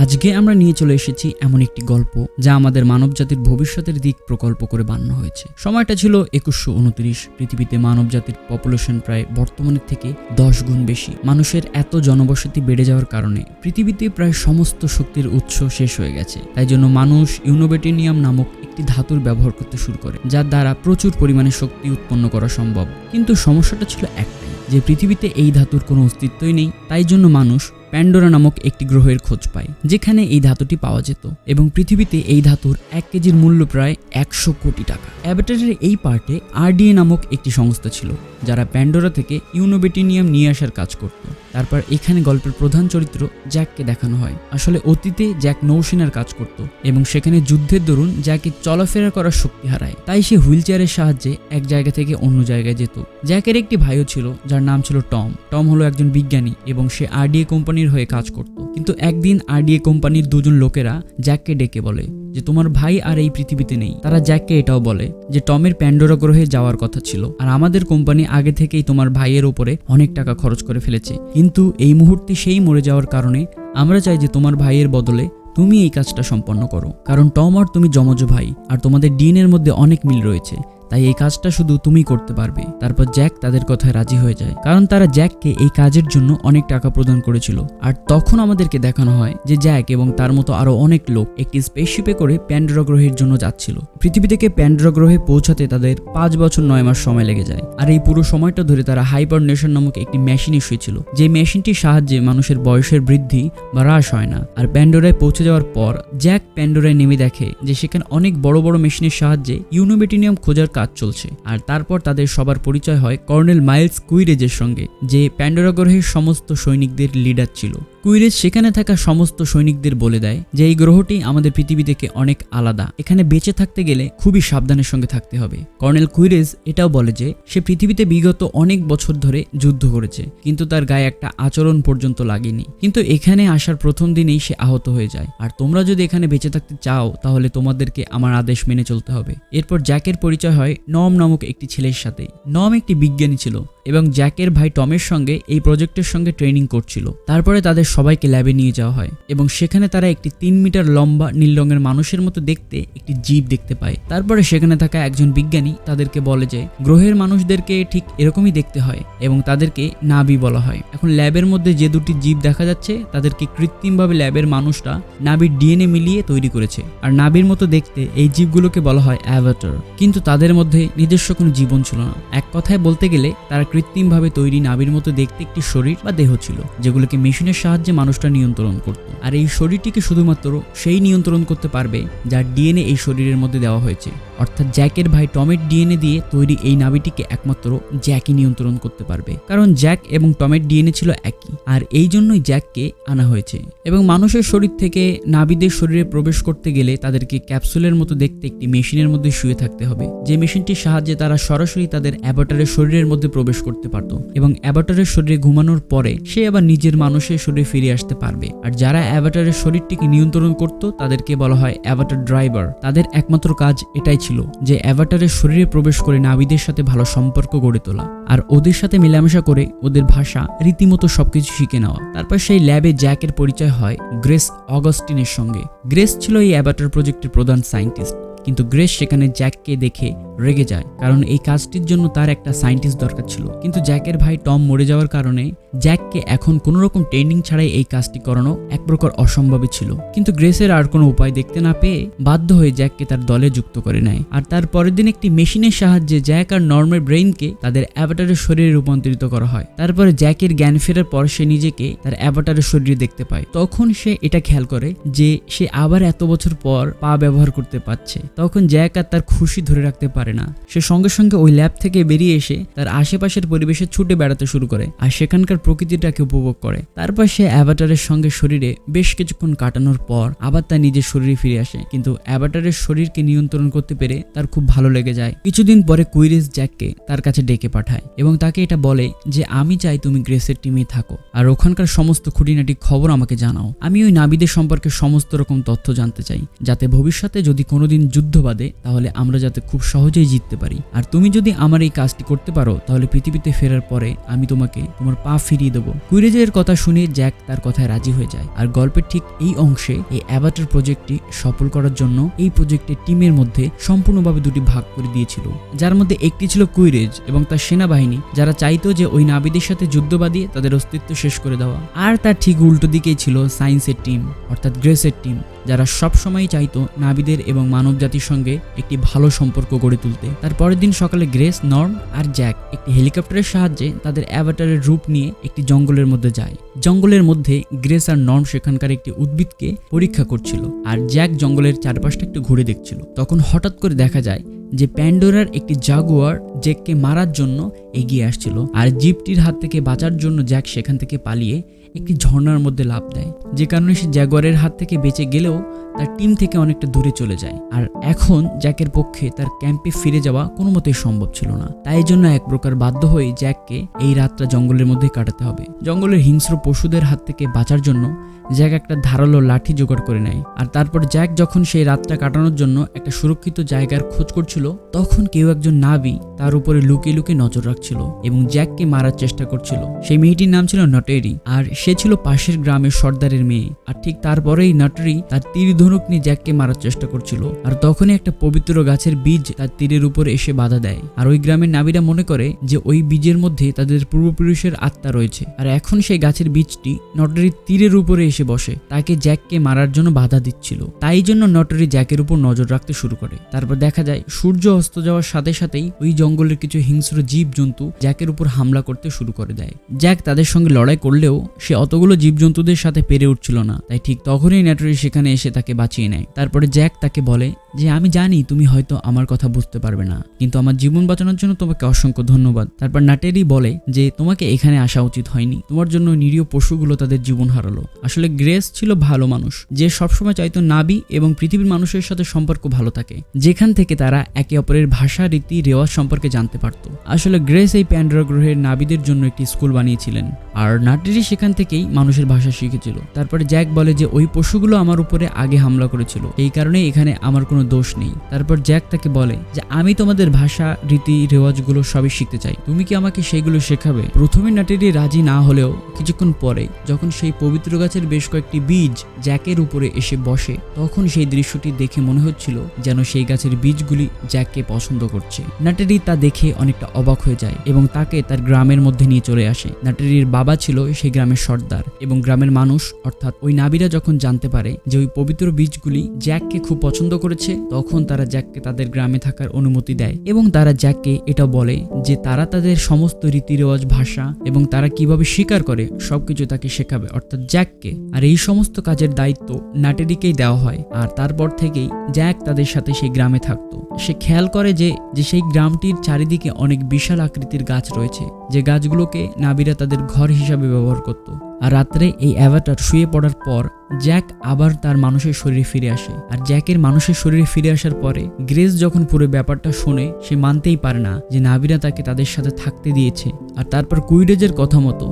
আজকে আমরা নিয়ে চলে এসেছি এমন একটি গল্প যা আমাদের মানবজাতির ভবিষ্যতের দিক প্রকল্প করে বানানো হয়েছে। সময়টা ছিল একুশশো উনত্রিশ। পৃথিবীতে মানবজাতির পপুলেশন প্রায় বর্তমানের থেকে দশ গুণ বেশি। মানুষের এত জনবসতি বেড়ে যাওয়ার কারণে পৃথিবীতে প্রায় সমস্ত শক্তির উৎস শেষ হয়ে গেছে। তাই জন্য মানুষ ইউনোবেটিনিয়াম নামক একটি ধাতুর ব্যবহার করতে শুরু করে, যার দ্বারা প্রচুর পরিমাণে শক্তি উৎপন্ন করা সম্ভব। কিন্তু সমস্যাটা ছিল একটাই, যে পৃথিবীতে এই ধাতুর কোনো অস্তিত্বই নেই। তাই জন্য মানুষ প্যান্ডোরা নামক একটি গ্রহের খোঁজ পায়, যেখানে এই ধাতুটি পাওয়া যেত এবং পৃথিবীতে এই ধাতুর এক কেজির মূল্য প্রায় একশো কোটি টাকা। অ্যাবেটারের এই পার্টে আরডিএ নামক একটি সংস্থা ছিল, যারা প্যান্ডোরা থেকে ইউনোবেটিনিয়াম নিয়ে আসার কাজ করত। তারপর এখানে গল্পের প্রধান চরিত্র জ্যাককে দেখানো হয়। আসলে অতীতে জ্যাক নৌসেনার কাজ করত এবং সেখানে যুদ্ধের দরুন জ্যাকে চলাফেরা করার শক্তি হারায়। তাই সে হুইল চেয়ারের সাহায্যে এক জায়গা থেকে অন্য জায়গায় যেত। জ্যাকের একটি ভাইও ছিল, যার নাম ছিল টম। টম হলো একজন বিজ্ঞানী এবং সে আরডিএ কোম্পানির হয়ে কাজ করত। কিন্তু একদিন আরডিএ কোম্পানির দুজন লোকেরা জ্যাককে ডেকে বলে যে তোমার ভাই আর এই পৃথিবীতে নেই। তারা জ্যাককে এটাও বলে যে টমের প্যান্ডোরা গ্রহে যাওয়ার কথা ছিল আর আমাদের কোম্পানি আগে থেকেই তোমার ভাইয়ের ওপরে অনেক টাকা খরচ করে ফেলেছে। কিন্তু এই মুহূর্তে সেই মরে যাওয়ার কারণে আমরা চাই যে তোমার ভাইয়ের বদলে তুমি এই কাজটা সম্পন্ন করো। কারণ টম আর তুমি জমজ ভাই আর তোমাদের ডিএনএর মধ্যে অনেক মিল রয়েছে। তাই এই কাজটা শুধু তুমি করতে পারবে। তারপর জ্যাক তাদের কথায় রাজি হয়ে যায়। কারণ তারা জ্যাককে এই কাজের জন্য অনেক টাকা প্রদান করেছিল। আর তখন আমাদেরকে দেখানো হয় যে জ্যাক এবং তার মতো আরও অনেক লোক একটি স্পেসশিপে করে প্যান্ডোরা গ্রহের জন্য যাচ্ছিল। পৃথিবী থেকে প্যান্ডোরা গ্রহে পৌঁছাতে তাদের পাঁচ বছর নয় মাস সময় লেগে যায়। আর এই পুরো সময়টা ধরে তারা হাইপার নেশন নামক একটি মেশিনে শুয়েছিল। যে মেশিনটির সাহায্যে মানুষের বয়সের বৃদ্ধি বা হ্রাস হয় না। আর প্যান্ডোরায় পৌঁছে যাওয়ার পর জ্যাক প্যান্ডোরায় নেমে দেখে যে সেখানে অনেক বড় বড় মেশিনের সাহায্যে ইউনোবেটিনিয়াম খোঁজার কাজ চলছে। আর তারপর তাদের সবার পরিচয় হয় কর্নেল মাইলস কুইরেজের সঙ্গে, যে প্যান্ডোরা গ্রহের সমস্ত সৈনিকদের লিডার ছিল। কুইরেজ সেখানে থাকা সমস্ত সৈনিকদের বলে দেয় যে এই গ্রহটি আমাদের পৃথিবী থেকে অনেক আলাদা। এখানে বেঁচে থাকতে গেলে খুবই সাবধানের সঙ্গে থাকতে হবে। কর্নেল কুইরেজ এটাও বলে যে, সে পৃথিবীতে বিগত অনেক বছর ধরে যুদ্ধ করেছে, কিন্তু তার গায়ে একটা আচরণ পর্যন্ত লাগেনি। কিন্তু এখানে আসার প্রথম দিনেই সে আহত হয়ে যায়। আর তোমরা যদি এখানে বেঁচে থাকতে চাও, তাহলে তোমাদেরকে আমার আদেশ মেনে চলতে হবে। এরপর জ্যাকের পরিচয় হয় নম নামক একটি ছেলের সাথে নম একটি বিজ্ঞানী ছিল। এবং জ্যাকের ভাই টমের সঙ্গে এই প্রজেক্টের সঙ্গে ট্রেনিং করছিল। তারপরে তাদের সবাইকে ল্যাবে নিয়ে যাওয়া হয় এবং সেখানে তারা একটি তিন মিটার লম্বা নীল রঙের মানুষের মতো দেখতে একটি জীব দেখতে পায়। তারপরে সেখানে থাকা একজন বিজ্ঞানী তাদেরকে বলে যে, গ্রহের মানুষদেরকে ঠিক এরকমই দেখতে হয় এবং তাদেরকে নাবি বলা হয়। এখন ল্যাবের মধ্যে যে দুটি জীব দেখা যাচ্ছে, তাদেরকে কৃত্রিমভাবে ল্যাবের মানুষরা নাবির ডিএনএ মিলিয়ে তৈরি করেছে। আর নাবির মতো দেখতে এই জীবগুলোকে বলা হয় অ্যাভাটার। কিন্তু তাদের মধ্যে নিজস্ব কোনো জীবন ছিল না। এক কথায় বলতে গেলে, তারা কৃত্রিমভাবে তৈরি নাবির মতো দেখতে একটি শরীর বা দেহ ছিল, যেগুলোকে মেশিনের সাহায্যে মানুষটা নিয়ন্ত্রণ করত। আর এই শরীরটিকে শুধুমাত্র সেই নিয়ন্ত্রণ করতে পারবে, যার ডিএনএ এই শরীরের মধ্যে দেওয়া হয়েছে। অর্থাৎ জ্যাকের ভাই টমের ডিএনএ দিয়ে তৈরি এই নাবিটিকে একমাত্র জ্যাকই নিয়ন্ত্রণ করতে পারবে। কারণ জ্যাক এবং টমের ডিএনএ ছিল একই, আর এই জন্যই জ্যাককে আনা হয়েছে। এবং মানুষের শরীর থেকে নাবিদের শরীরে প্রবেশ করতে গেলে তাদেরকে ক্যাপসুলের মতো দেখতে একটি মেশিনের মধ্যে শুয়ে থাকতে হবে। যে মেশিনটির সাহায্যে তারা সরাসরি তাদের অ্যাভাটারের শরীরের মধ্যে প্রবেশ করতে পারত এবং অ্যাভাটারের শরীরে ঘুমানোর পরে সে আবার নিজের মানুষের শরীরে ফিরে আসতে পারবে। আর যারা অ্যাভাটারের শরীরটিকে নিয়ন্ত্রণ করত, তাদেরকে বলা হয় অ্যাভাটার ড্রাইভার। তাদের একমাত্র কাজ এটাই ছিল যে অ্যাভাটারের শরীরে প্রবেশ করে নাবিদের সাথে ভালো সম্পর্ক গড়ে তোলা আর ওদের সাথে মেলামেশা করে ওদের ভাষা, রীতিমতো সবকিছু শিখে নেওয়া। তারপর সেই ল্যাবে জ্যাকের পরিচয় হয় গ্রেস অগস্টিনের সঙ্গে। গ্রেস ছিল এই অ্যাভাটার প্রজেক্টের প্রধান সায়েন্টিস্ট, কিন্তু গ্রেস সেখানে জ্যাককে দেখে রেগে যায়। কারণ এই কাজটির জন্য তার একটা সায়েন্টিস্ট দরকার ছিল। কিন্তু জ্যাকের ভাই টম মরে যাওয়ার কারণে জ্যাককে এখন কোনো রকম ট্রেনিং ছাড়াই এই কাজটি করানো এক প্রকার অসম্ভবই ছিল। কিন্তু গ্রেসের আর কোনো উপায় দেখতে না পেয়ে বাধ্য হয়ে জ্যাককে তার দলে যুক্ত করে নেয়। আর তার পরের দিন একটি মেশিনের সাহায্যে জ্যাক আর নর্মের ব্রেইনকে তাদের অ্যাভাটারের শরীরে রূপান্তরিত করা হয়। তারপরে জ্যাকের জ্ঞান ফেরার পর সে নিজেকে তার অ্যাভাটারের শরীরে দেখতে পায়। তখন সে এটা খেয়াল করে যে সে আবার এত বছর পর পা ব্যবহার করতে পারছে। তখন জ্যাক আর তার খুশি ধরে রাখতে পারে না। সে সঙ্গে সঙ্গে ওই ল্যাব থেকে বেরিয়ে এসে তার আশেপাশের পরিবেশে ছুটে বেড়াতে শুরু করে আর সেখানকার প্রকৃতিটাকে উপভোগ করে। তারপর সে অ্যাভাটারের সঙ্গে শরীরে বেশ কিছুক্ষণ কাটানোর পর আবার তার নিজের শরীরে ফিরে আসে। কিন্তু অ্যাভাটারের শরীরকে নিয়ন্ত্রণ করতে পেরে তার খুব ভালো লেগে যায়। কিছুদিন পরে কুইরিস জ্যাককে তার কাছে ডেকে পাঠায় এবং তাকে এটা বলে যে, আমি চাই তুমি গ্রেসের টিমে থাকো আর ওখানকার সমস্ত খুঁটিনাটি খবর আমাকে জানাও। আমি ওই নাবিদের সম্পর্কে সমস্ত রকম তথ্য জানতে চাই। যাতে ভবিষ্যতে যদি কোনোদিন যুদ্ধ বাদে তাহলে আমরা যাতে খুব সহজে সহজেই জিততে পারি। আর তুমি যদি আমার এই কাজটি করতে পারো, তাহলে পৃথিবীতে ফেরার পরে আমি তোমাকে তোমার পা ফিরিয়ে দেবো। কুইরেজের কথা শুনে জ্যাক তার কথায় রাজি হয়ে যায়। আর গল্পের ঠিক এই অংশে এই অ্যাভাটার প্রজেক্টটি সফল করার জন্য এই প্রজেক্টের টিমের মধ্যে সম্পূর্ণভাবে দুটি ভাগ করে দিয়েছিল। যার মধ্যে একটি ছিল কুইরেজ এবং তার সেনাবাহিনী, যারা চাইতো যে ওই নাবিদের সাথে যুদ্ধ বাদিয়ে তাদের অস্তিত্ব শেষ করে দেওয়া। আর তার ঠিক উল্টো দিকেই ছিল সায়েন্সের টিম, অর্থাৎ গ্রেসের টিম। যারা সবসময় চাইতো নাবিদের এবং মানবজাতির সঙ্গে একটি ভালো সম্পর্ক গড়ে তুলতে। তার পরের দিন সকালে গ্রেস, নর্ম আর জ্যাক একটি হেলিকপ্টারের সাহায্যে তাদের অ্যাভাটারের রূপ নিয়ে একটি জঙ্গলের মধ্যে যায়। জঙ্গলের মধ্যে গ্রেস আর নর্ম সেখানকার একটি উদ্ভিদকে পরীক্ষা করছিল আর জ্যাক জঙ্গলের চারপাশটা একটু ঘুরে দেখছিল। তখন হঠাৎ করে দেখা যায় যে প্যান্ডোরার একটি জাগুয়ার জ্যাককে মারার জন্য এগিয়ে আসছিল আর জিপটির হাত থেকে বাঁচার জন্য জ্যাক সেখান থেকে পালিয়ে একটি ঝর্ণার মধ্যে লাভ দেয়, যে কারণে সে জাগুয়ারের হাত থেকে বেঁচে গেলেও তার টিম থেকে অনেকটা দূরে চলে যায়। আর এখন জ্যাকের পক্ষে তার ক্যাম্পে ফিরে যাওয়া কোনো মতেই সম্ভব ছিল না। তাই জন্য এক প্রকার বাধ্য হয়ে জ্যাককে এই রাতটা জঙ্গলের মধ্যে কাটাতে হবে। জঙ্গলের হিংস্র পশুদের হাত থেকে বাঁচার জন্য জ্যাক একটা ধারালো লাঠি জোগাড় করে নেয়। আর তারপর জ্যাক যখন সেই রাতটা কাটানোর জন্য একটা সুরক্ষিত জায়গার খোঁজ করছিল, তখন কেউ একজন নাবি তার উপরে লুকিয়ে লুকিয়ে নজর রাখছিল এবং জ্যাককে মারার চেষ্টা করছিল। সেই মেয়েটির নাম ছিল নটেরি, আর সে ছিল পাশের গ্রামের সর্দারের মেয়ে। আর ঠিক তারপরেই নটরি তার তীর ধনুক নিয়ে জ্যাককে মারার চেষ্টা করছিল। আর তখনই একটা পবিত্র গাছের বীজ তার তীরের উপর এসে বাধা দেয়। আর ওই গ্রামের নাবিরা মনে করে যে ওই বীজের মধ্যে তাদের পূর্বপুরুষের আত্মা রয়েছে। আর এখন সেই গাছের বীজটি নটরির তীরের উপরে এসে বসে। তাকে জ্যাককে মারার জন্য বাধা দিচ্ছিল। তাই জন্য নটরি জ্যাকের উপর নজর রাখতে শুরু করে। তারপর দেখা যায়, সূর্য অস্ত যাওয়ার সাথে সাথেই ওই জঙ্গলের কিছু হিংস্র জীব জন্তু জ্যাকের উপর হামলা করতে শুরু করে দেয়। জ্যাক তাদের সঙ্গে লড়াই করলেও সে অতগুলো জীবজন্তুদের সাথে পেরে উঠছিল না। তাই ঠিক তখনই ন্যাটরি সেখানে এসে তাকে বাঁচিয়ে নেয়। তারপরে জ্যাক তাকে বলে যে, আমি জানি তুমি হয়তো আমার কথা বুঝতে পারবে না, কিন্তু আমার জীবন বাঁচানোর জন্য তোমাকে অসংখ্য ধন্যবাদ। তারপর নাটেরি বলে যে, তোমাকে এখানে আসা উচিত হয়নি। তোমার জন্য নিরীহ পশুগুলো তাদের জীবন হারালো। আসলে গ্রেস ছিল ভালো মানুষ, যে সবসময় চাইতো নাবি এবং পৃথিবীর মানুষের সাথে সম্পর্ক ভালো থাকে, যেখান থেকে তারা একে অপরের ভাষা, রীতি, রেওয়াজ সম্পর্কে জানতে পারত। আসলে গ্রেস এই প্যান্ড্রা গ্রহের নাবিদের জন্য একটি স্কুল বানিয়েছিলেন, আর নাটেরি সেখান থেকেই মানুষের ভাষা শিখেছিল। তারপরে জ্যাক বলে যে, ওই পশুগুলো আমার উপরে আগে হামলা করেছিল। এই কারণে এখানে আমার কোনো দোষ নেই। তারপর জ্যাক তাকে বলে যে, আমি তোমাদের ভাষা, রীতি, রেওয়াজগুলো সবই শিখতে চাই। তুমি কি আমাকে সেগুলো শেখাবে? প্রথমে নাটেরি রাজি না হলেও কিছুক্ষণ পরে যখন সেই পবিত্র গাছের বেশ কয়েকটি বীজ জ্যাকের উপরে এসে বসে, তখন সেই দৃশ্যটি দেখে মনে হচ্ছিল যেন সেই গাছের বীজগুলি জ্যাককে পছন্দ করছে। নাটেরি তা দেখে অনেকটা অবাক হয়ে যায় এবং তাকে তার গ্রামের মধ্যে নিয়ে চলে আসে। নাটেরির বাবা ছিল সেই গ্রামের সর্দার এবং গ্রামের মানুষ, অর্থাৎ ওই নাবিরা যখন জানতে পারে যে ওই পবিত্র বীজগুলি জ্যাককে খুব পছন্দ করেছে, তখন তারা জ্যাককে তাদের গ্রামে থাকার অনুমতি দেয় এবং তারা জ্যাককে এটা বলে যে তারা তাদের সমস্ত রীতি রেওয়াজ ভাষা এবং তারা কীভাবে স্বীকার করে সবকিছু তাকে শেখাবে। অর্থাৎ জ্যাককে আর এই সমস্ত কাজের দায়িত্ব নাটেরিকেই দেওয়া হয় আর তারপর থেকেই জ্যাক তাদের সাথে সেই গ্রামে থাকতো। সে খেয়াল করে যে যে সেই গ্রামটির চারিদিকে অনেক বিশাল আকৃতির গাছ রয়েছে, যে গাছগুলোকে নাবিরা তাদের ঘর হিসাবে ব্যবহার করত। আর রাত্রে এই অ্যাভাটার শুয়ে পড়ার পর জ্যাক আবার তার মানুষের শরীরে ফিরে আসে। আর জ্যাকের মানুষের শরীরে ফিরে আসার পরে গ্রেস যখন পুরো ব্যাপারটা শোনে, সে মানতেই পারে না যে নাবিরা তাকে তাদের সাথে থাকতে দিয়েছে। আর তারপর কুইরেজের কথা মতো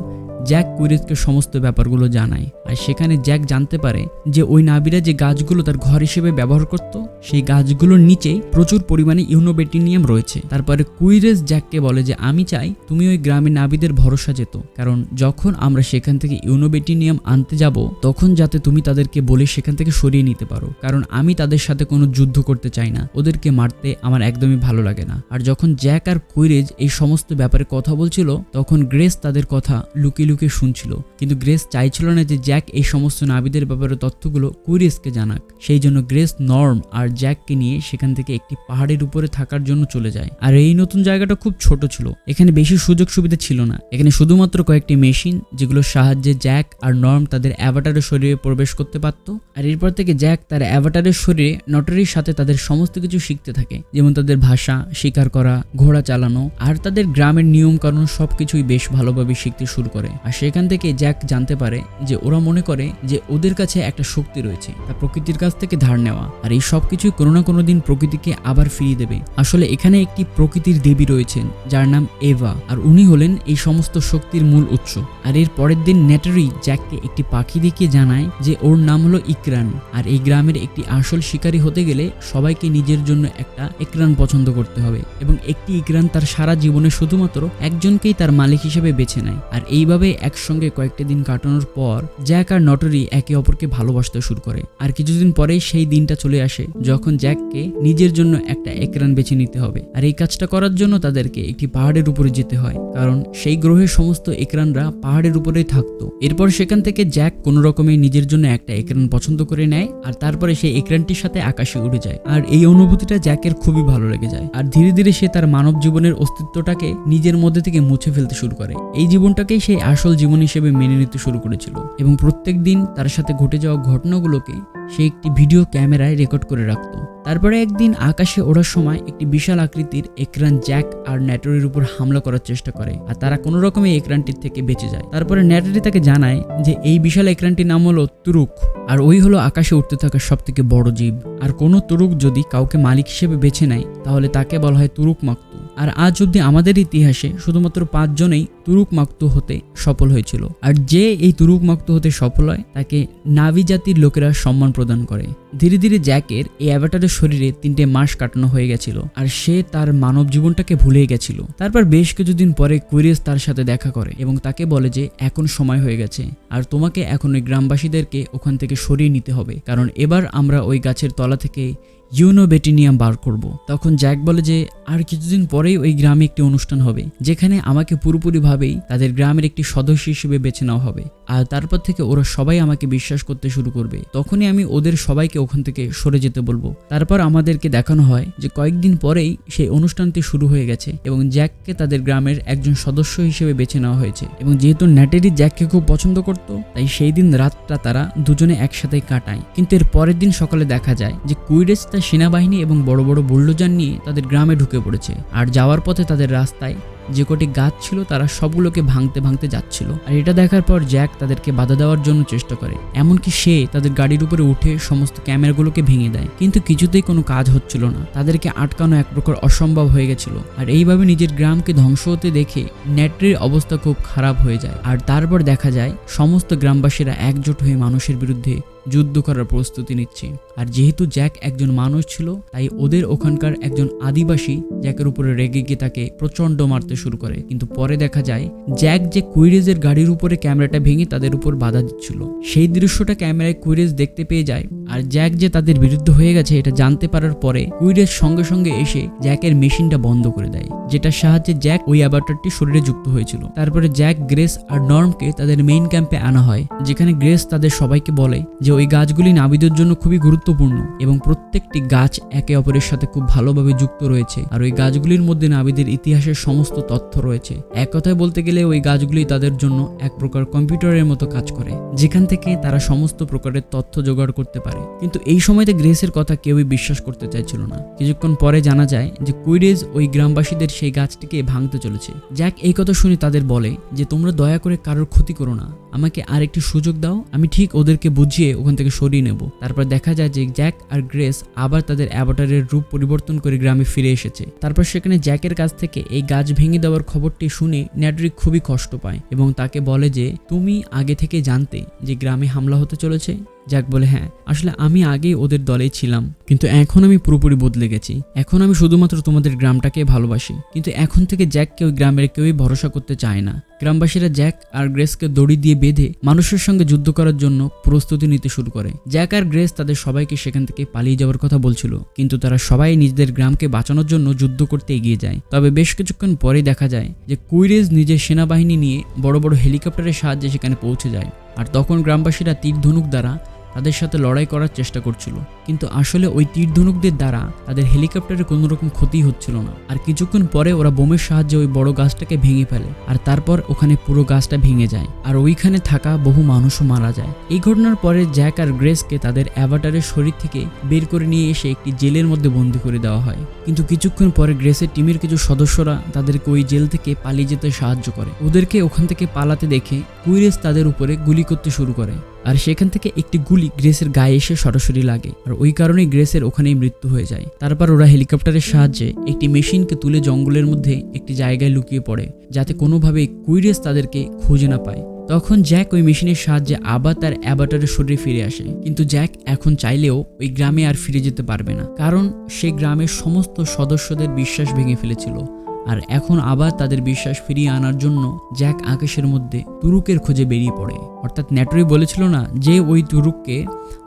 জ্যাক কুইরেজকে সমস্ত ব্যাপারগুলো জানায়। আর সেখানে জ্যাক জানতে পারে যে ওই নাবিরা যে গাছগুলো তার ঘর হিসেবে ব্যবহার করত সেই গাছগুলোর নিচে প্রচুর পরিমাণে ইউনোবেটিনিয়াম রয়েছে। তারপরে কুইরেস জ্যাককে বলে যে, আমি চাই তুমি ওই গ্রামের নাবিদের ভরসা যেত। কারণ যখন আমরা সেখান থেকে ইউনোবেটিনিয়াম আনতে যাব, তখন যাতে তুমি তাদেরকে বলে সেখান থেকে সরিয়ে নিতে পারো। কারণ আমি তাদের সাথে কোনো যুদ্ধ করতে চাই না। ওদেরকে মারতে আমার একদমই ভালো লাগে না। আর যখন জ্যাক আর কুইরেজ এই সমস্ত ব্যাপারে কথা বলছিল, তখন গ্রেস তাদের কথা লুকিয়ে লুকিয়ে শুনছিল। কিন্তু গ্রেস চাইছিল না যে জ্যাক এই সমস্ত নাবিদের ব্যাপারে তথ্যগুলো কুইরেসকে জানাক। সেই জন্য গ্রেস নর্ম আর জ্যাককে নিয়ে সেখান থেকে একটি পাহাড়ের উপরে থাকার জন্য চলে যায়। আর এই নতুন জায়গাটা খুব ছোট ছিল। এখানে বেশি সুযোগ সুবিধা ছিল না। এখানে শুধুমাত্র কয়েকটি মেশিন, যেগুলোর সাহায্যে জ্যাক আর নর্ম তাদের অ্যাভাটারের শরীরে প্রবেশ করতে পারত। আর এরপর থেকে জ্যাক তার অ্যাভাটারের শরীরে নটরির সাথে তাদের সমস্ত কিছু শিখতে থাকে। যেমন তাদের ভাষা, শিকার করা, ঘোড়া চালানো, আর তাদের গ্রামের নিয়ম কানুন সবকিছুই বেশ ভালোভাবে শিখতে শুরু করে। আর সেখান থেকে জ্যাক জানতে পারে যে ওরা মনে করে যে ওদের কাছে একটা শক্তি রয়েছে, তা প্রকৃতির কাছ থেকে ধার নেওয়া। আর এই সব কিছু সবকিছুই কোনো না কোনো দিন প্রকৃতিকে আবার ফিরিয়ে দেবে। আসলে এখানে একটি প্রকৃতির দেবী রয়েছেন, যার নাম এভা, আর উনি হলেন এই সমস্ত শক্তির মূল উৎস। আর এর পরের দিন নেটারি জ্যাককে একটি পাখি দেখিয়ে জানায় যে ওর নাম হলো ইকরান। আর এই গ্রামের একটি আসল শিকারী হতে গেলে সবাইকে নিজের জন্য একটা ইকরান পছন্দ করতে হবে। এবং একটি ইকরান তার সারা জীবনে শুধুমাত্র একজনকেই তার মালিক হিসেবে বেছে নেয়। আর এইভাবে একসঙ্গে কয়েকটি দিন কাটানোর পর, জ্যাক আর নটরি একে অপরকে ভালোবাসতে শুরু করে। আর কিছুদিন পরেই সেই দিনটা চলে আসে যখন জ্যাককে নিজের জন্য একটা একরান বেছে নিতে হবে, আর এই কাজটা করার জন্য তাদেরকে একটি পাহাড়ের উপরে যেতে হয়, কারণ সেই গ্রহের সমস্ত একরানরা পাহাড়ের উপরেই থাকতো। এরপর সেখান থেকে জ্যাক কোনো রকমে নিজের জন্য একটা একরান পছন্দ করে নেয়, আর তারপরে সেই একরানটির সাথে আকাশে উড়ে যায়। আর এই অনুভূতিটা জ্যাকের খুবই ভালো লেগে যায়, আর ধীরে ধীরে সে তার মানব জীবনের অস্তিত্বটাকে নিজের মধ্যে থেকে মুছে ফেলতে শুরু করে। এই জীবনটাকেই সেই আসল জীবন হিসেবে মেনে নিতে শুরু করেছিল, এবং প্রত্যেক দিন তার সাথে ঘটে যাওয়া ঘটনাগুলোকে সে একটি ভিডিও ক্যামেরায় রেকর্ড করে রাখত। তারপরে একদিন আকাশে ওড়ার সময় একটি বিশাল আকৃতির একরান জ্যাক আর ন্যাটোরির উপর হামলা করার চেষ্টা করে, আর তারা কোনো রকমে একরানটির থেকে বেঁচে যায়। তারপরে ন্যাটোরি তাকে জানায় যে এই বিশাল একরানটির নাম হলো তুরুক, আর ওই হলো আকাশে উঠতে থাকা সব থেকে বড় জীব। আর কোনো তুরুক যদি কাউকে মালিক হিসেবে বেছে নেয়, তাহলে তাকে বলা হয় তুরুক মাকতু। আর আজ অব্দি আমাদের ইতিহাসে শুধুমাত্র পাঁচজনেই তুরুক মাকতু হতে সফল হয়েছিল। আর যে এই তুরুক মাকতু হতে সফল হয়, তাকে নাভি জাতির লোকেরা সম্মান প্রদান করে। ধীরে ধীরে জ্যাকের এই অ্যাভাটারের শরীরে তিনটে মাস কাটানো হয়ে গেছিল, আর সে তার মানব জীবনটাকে ভুলে গেছিল। তারপর বেশ কিছুদিন পরে কুইরিয়াস তার সাথে দেখা করে এবং তাকে বলে যে, এখন সময় হয়ে গেছে, আর তোমাকে এখন ওই গ্রামবাসীদেরকে ওখান থেকে সরিয়ে নিতে হবে, কারণ এবার আমরা ওই গাছের তলা থেকে ইউনো বেটিনিয়াম বার করব। তখন জ্যাক বলে যে, আর কিছুদিন পরেই ওই গ্রামে একটি অনুষ্ঠান হবে, যেখানে আমাকে পুরোপুরিভাবেই তাদের গ্রামের একটি সদস্য হিসেবে বেছে নেওয়া হবে। আর তারপর থেকে ওরা সবাই আমাকে বিশ্বাস করতে শুরু করবে। তখনই আমি ওদের সবাইকে ওখান থেকে সরে যেতে বলব। তারপর আমাদেরকে দেখানো হয় যে, কয়েকদিন পরেই সেই অনুষ্ঠানটি শুরু হয়ে গেছে এবং জ্যাককে তাদের গ্রামের একজন সদস্য হিসেবে বেছে নেওয়া হয়েছে। এবং যেহেতু ন্যাটেরি জ্যাককে খুব পছন্দ করত, তাই সেই দিন রাতটা তারা দুজনে একসাথে কাটায়। কিন্তু এর পরের দিন সকালে দেখা যায় যে কুইডেস সেনাবাহিনী এবং বড় বড় বুল্ডোজার নিয়ে তাদের গ্রামে ঢুকে পড়েছে। আর যাওয়ার পথে তাদের রাস্তায় যে কটি গাছ ছিল তারা সবগুলোকে ভাঙতে ভাঙতে যাচ্ছিল। আর এটা দেখার পর জ্যাক তাদেরকে বাধা দেওয়ার জন্য চেষ্টা করে। এমনকি সে তাদের গাড়ির উপরে উঠে সমস্ত ক্যামেরাগুলোকে ভেঙে দেয়। কিন্তু কিছুতেই কোনো কাজ হচ্ছিল না। তাদেরকে আটকানো এক প্রকার অসম্ভব হয়ে গেছিল। আর এইভাবে নিজের গ্রামকে ধ্বংস হতে দেখে নেট্রির অবস্থা খুব খারাপ হয়ে যায়। আর তারপর দেখা যায়, সমস্ত গ্রামবাসীরা একজোট হয়ে মানুষের বিরুদ্ধে যুদ্ধ করার প্রস্তুতি নিচ্ছে। আর যেহেতু জ্যাক একজন মানুষ ছিল, তাই ওদের ওখানকার একজন আদিবাসী জ্যাকের উপরে রেগে গিয়ে তাকে প্রচণ্ড মারতে শুরু করে। কিন্তু পরে দেখা যায়, জ্যাক যে কুইরেজের গাড়ির উপরে ক্যামেরাটা ভেঙে তাদের উপর বাধা দিচ্ছিল। সেই দৃশ্যটা ক্যামেরায় কুইরেজ দেখতে পেয়ে যায়, আর জ্যাক যে তাদের বিরুদ্ধে হয়ে গেছে এটা জানতে পারার পরে কুইরেজ সঙ্গে সঙ্গে এসে জ্যাকের মেশিনটা বন্ধ করে দেয়, যেটার সাহায্যে জ্যাক ওই অ্যাবাটারটি শরীরে যুক্ত হয়েছিল। তারপরে জ্যাক, গ্রেস আর নর্মকে তাদের মেইন ক্যাম্পে আনা হয়, যেখানে গ্রেস তাদের সবাইকে বলে যে ওই গাছগুলি নাবিদের জন্য খুবই গুরুত্বপূর্ণ এবং প্রত্যেকটি গাছ একে অপরের সাথে খুব ভালোভাবে যুক্ত রয়েছে। আর ওই গাছগুলির মধ্যে নাবিদের ইতিহাসের সমস্ত তথ্য রয়েছে। এক কথায় বলতে গেলে ওই গাছগুলি তাদের জন্য এক প্রকার কম্পিউটারের মতো কাজ করে, যেখান থেকে তারা সমস্ত প্রকারের তথ্য জোগাড় করতে পারে। কিন্তু এই সময়তে গ্রেসের কথা কেউই বিশ্বাস করতে চাইছিল না। কিছুক্ষণ পরে জানা যায় যে কুইরেজ ওই গ্রামবাসীদের সেই গাছটিকে ভাঙতে চলেছে। জ্যাক এই কথা শুনে তাদের বলে যে, তোমরা দয়া করে কারোর ক্ষতি করো না। আমাকে আরেকটি সুযোগ দাও। আমি ঠিক ওদেরকে বুঝিয়ে ওখান থেকে সরিয়ে নেব। তারপর দেখা যায় যে জ্যাক আর গ্রেস আবার তাদের অ্যাভাটারের রূপ পরিবর্তন করে গ্রামে ফিরে এসেছে। তারপর সেখানে জ্যাকের কাছ থেকে এই গাছ ভেঙে দেওয়ার খবরটি শুনে ন্যাডরিক খুবই কষ্ট পায় এবং তাকে বলে যে, তুমি আগে থেকে জানতে যে গ্রামে হামলা হতে চলেছে? জ্যাক বলে হ্যাঁ আসলে আমি আগেই ওদের দলেই ছিলাম। কিন্তু এখন আমি পুরোপুরি বদলে গেছি। এখন আমি শুধুমাত্র তোমাদের গ্রামটাকে ভালোবাসি। কিন্তু এখন থেকে জ্যাককে ওই গ্রামের কেউই ভরসা করতে চায় না। গ্রামবাসীরা জ্যাক আর গ্রেসকে দড়ি দিয়ে বেঁধে মানুষের সঙ্গে যুদ্ধ করার জন্য প্রস্তুতি নিতে শুরু করে। জ্যাক আর গ্রেস তাদের সবাইকে সেখান থেকে পালিয়ে যাওয়ার কথা বলছিল। কিন্তু তারা সবাই নিজেদের গ্রামকে বাঁচানোর জন্য যুদ্ধ করতে এগিয়ে যায়। তবে বেশ কিছুক্ষণ পরে দেখা যায় যে কুইরেজ নিজের সেনাবাহিনী নিয়ে বড় বড় হেলিকপ্টারের সাহায্যে সেখানে পৌঁছে যায়। আর তখন গ্রামবাসীরা তীর ধনুক দ্বারা তাদের সাথে লড়াই করার চেষ্টা করছিল। কিন্তু আসলে ওই তীর ধনুকদের দ্বারা তাদের হেলিকপ্টারের কোনো রকম ক্ষতি হচ্ছিল না। আর কিছুক্ষণ পরে ওরা বোমের সাহায্যে ওই বড় গাছটাকে ভেঙে ফেলে। আর তারপর ওখানে পুরো গাছটা ভেঙে যায়। আর ওইখানে থাকা বহু মানুষও মারা যায়। এই ঘটনার পরে জ্যাক আর গ্রেসকে তাদের অ্যাভাটারের শরীর থেকে বের করে নিয়ে এসে একটি জেলের মধ্যে বন্দি করে দেওয়া হয়। কিন্তু কিছুক্ষণ পরে গ্রেসের টিমের কিছু সদস্যরা তাদেরকে ওই জেল থেকে পালিয়ে যেতে সাহায্য করে। ওদেরকে ওখান থেকে পালাতে দেখে কুইরেস তাদের উপরে গুলি করতে শুরু করে। আর সেখান থেকে একটি গুলি গ্রেসের গায়ে এসে সরাসরি লাগে, আর ওই কারণেই গ্রেসের ওখানেই মৃত্যু হয়ে যায়। তারপর ওরা হেলিকপ্টারের সাহায্যে একটি মেশিনকে তুলে জঙ্গলের মধ্যে একটি জায়গায় লুকিয়ে পড়ে, যাতে কোনোভাবে কুইরেস তাদেরকে খুঁজে না পায়। তখন জ্যাক ওই মেশিনের সাহায্যে আবার তার অ্যাবাটারের শরীরে ফিরে আসে, কিন্তু জ্যাক এখন চাইলেও ওই গ্রামে আর ফিরে যেতে পারবে না, কারণ সে গ্রামের সমস্ত সদস্যদের বিশ্বাস ভেঙে ফেলেছিল। আর এখন আবার তাদের বিশ্বাস ফিরিয়ে আনার জন্য জ্যাক আকাশের মধ্যে তুরুকের খোঁজে বেরিয়ে পড়ে। অর্থাৎ ন্যাটোরি বলেছিল না যে ওই তুরুককে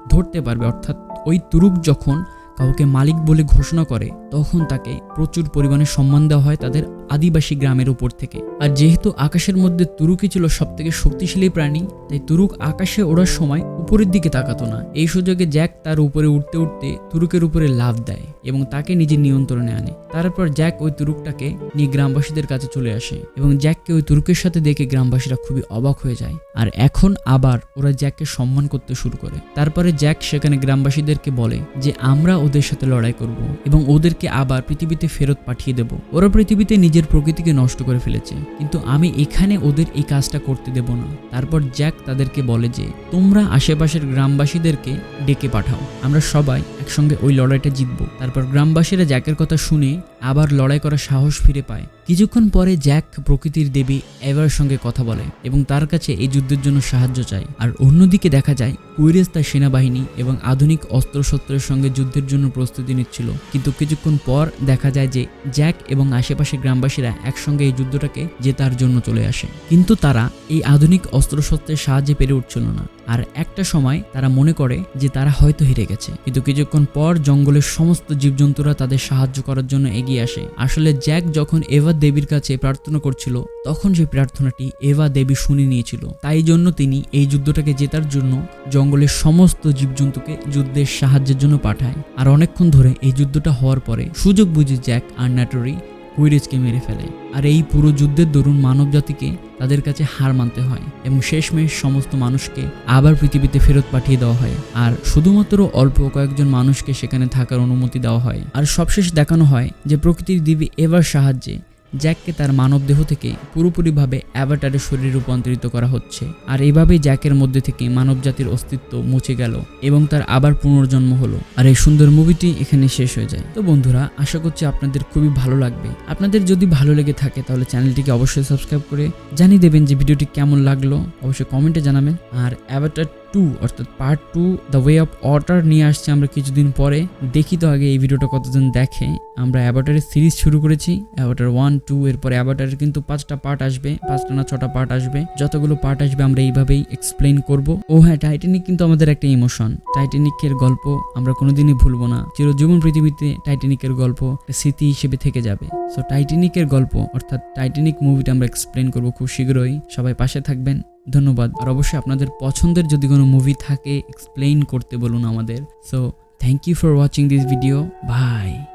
ধরতে পারবে, অর্থাৎ ওই তুরুক যখন কাউকে মালিক বলে ঘোষণা করে, তখন তাকে প্রচুর পরিমাণে সম্মান দেওয়া হয় তাদের আদিবাসী গ্রামের উপর থেকে। আর যেহেতু আকাশের মধ্যে তুরুকই ছিল সব থেকে শক্তিশালী প্রাণী, তাই তুরুক আকাশে ওড়ার সময় উপরের দিকে তাকাতো না। এই সুযোগে জ্যাক তার উপরে উঠতে উঠতে তুরুকের উপরে লাভ দেয় এবং তাকে নিজের নিয়ন্ত্রণে আনে। তারপর জ্যাক ওই তুরুকটাকে নিয়ে গ্রামবাসীদের কাছে চলে আসে এবং জ্যাককে ওই তুরুকের সাথে দেখে গ্রামবাসীরা খুবই অবাক হয়ে যায়। আর এখন আবার ওরা জ্যাককে সম্মান করতে শুরু করে। তারপরে জ্যাক সেখানে গ্রামবাসীদেরকে বলে যে, আমরা ওদের সাথে লড়াই করব এবং ওদেরকে আবার পৃথিবীতে ফেরত পাঠিয়ে দেব। ওরা পৃথিবীতে নিজের প্রকৃতিকে নষ্ট করে ফেলেছে। কিন্তু আমি এখানে ওদের এই কাজটা করতে দেব না। তারপর জ্যাক তাদেরকে বলে যে, তোমরা আশেপাশের গ্রামবাসীদেরকে ডেকে পাঠাও। আমরা সবাই একসঙ্গে ওই লড়াইটা জিতব। তারপর গ্রামবাসীরা জ্যাকের কথা শুনে আবার লড়াই করার সাহস ফিরে পায়। কিছুক্ষণ পরে জ্যাক প্রকৃতির দেবী এভার সঙ্গে কথা বলে এবং তার কাছে এই যুদ্ধের জন্য সাহায্য চায়। আর অন্যদিকে দেখা যায়, কুইরেস তার সেনাবাহিনী এবং আধুনিক অস্ত্রশস্ত্রের সঙ্গে যুদ্ধের জন্য প্রস্তুতি নিচ্ছিল। কিন্তু কিছুক্ষণ পর দেখা যায় যে জ্যাক এবং আশেপাশে গ্রামবাসীরা একসঙ্গে এই যুদ্ধটাকে জেতার জন্য চলে আসে। কিন্তু তারা এই আধুনিক অস্ত্রশস্ত্রের সাহায্যে পেরে উঠছিল না। আর একটা সময় তারা মনে করে যে তারা হয়তো হেরে গেছে। কিন্তু কিছুক্ষণ পর জঙ্গলের সমস্ত জীবজন্তুরা তাদের সাহায্য করার জন্য এগিয়ে আসে। আসলে জ্যাক যখন এভা দেবীর কাছে প্রার্থনা করছিল, তখন সেই প্রার্থনাটি এভা দেবী শুনে নিয়েছিল। তাই জন্য তিনি এই যুদ্ধটাকে জেতার জন্য জঙ্গলের সমস্ত জীবজন্তুকে যুদ্ধের সাহায্যের জন্য পাঠায়। আর অনেকক্ষণ ধরে এই যুদ্ধটা হওয়ার পরে সুযোগ বুঝে জ্যাক আর ন্যাটোরি কুইরেজকে মেরে ফেলে। আর এই পুরো যুদ্ধের দরুন মানবজাতিকে তাদের কাছে হার মানতে হয় এবং শেষমেশ সমস্ত মানুষকে আবার পৃথিবীতে ফেরত পাঠিয়ে দেওয়া হয়। আর শুধুমাত্র অল্প কয়েকজন মানুষকে সেখানে থাকার অনুমতি দেওয়া হয়। আর সবশেষ দেখানো হয় যে প্রকৃতির দিবি এবার সাহায্যে জ্যাককে তার মানব দেহ থেকে পুরোপুরিভাবে অ্যাভাটারের শরীরে রূপান্তরিত করা হচ্ছে। আর এভাবেই জ্যাকের মধ্যে থেকে মানব জাতির অস্তিত্ব মুছে গেল এবং তার আবার পুনর্জন্ম হলো। আর এই সুন্দর মুভিটি এখানে শেষ হয়ে যায়। তো বন্ধুরা, আশা করছি আপনাদের খুবই ভালো লাগবে। আপনাদের যদি ভালো লেগে থাকে তাহলে চ্যানেলটিকে অবশ্যই সাবস্ক্রাইব করে জানিয়ে দেবেন যে ভিডিওটি কেমন লাগল। অবশ্যই কমেন্টে জানাবেন। আর অ্যাভাটার টু অর্থাৎ part two the way of order নিয়ে আসছে আমরা কিছুদিন পরে। দেখি তো আগে এই ভিডিওটা কতজন দেখে। আমরা অ্যাভাটারের সিরিজ শুরু করেছি। অ্যাভাটার ওয়ান টু এরপরে অ্যাভাটারের কিন্তু পাঁচটা পার্ট আসবে। পাঁচটা না ছটা পার্ট আসবে। যতগুলো পার্ট আসবে আমরা এইভাবেই এক্সপ্লেন করব। ও হ্যাঁ টাইটানিক কিন্তু আমাদের একটা ইমোশন টাইটানিকের গল্প আমরা কোনোদিনই ভুলবো না। চিরজীবন পৃথিবীতে টাইটানিকের গল্প স্মৃতি হিসেবে থেকে যাবে। সো টাইটানিকের গল্প, অর্থাৎ টাইটানিক মুভিটা আমরা এক্সপ্লেন করব খুব শীঘ্রই। সবাই পাশে থাকবেন। ধন্যবাদ। আর অবশ্যই আপনাদের পছন্দের যদি কোনো মুভি থাকে এক্সপ্লেইন করতে বলুন আমাদের। So thank you for watching this video bye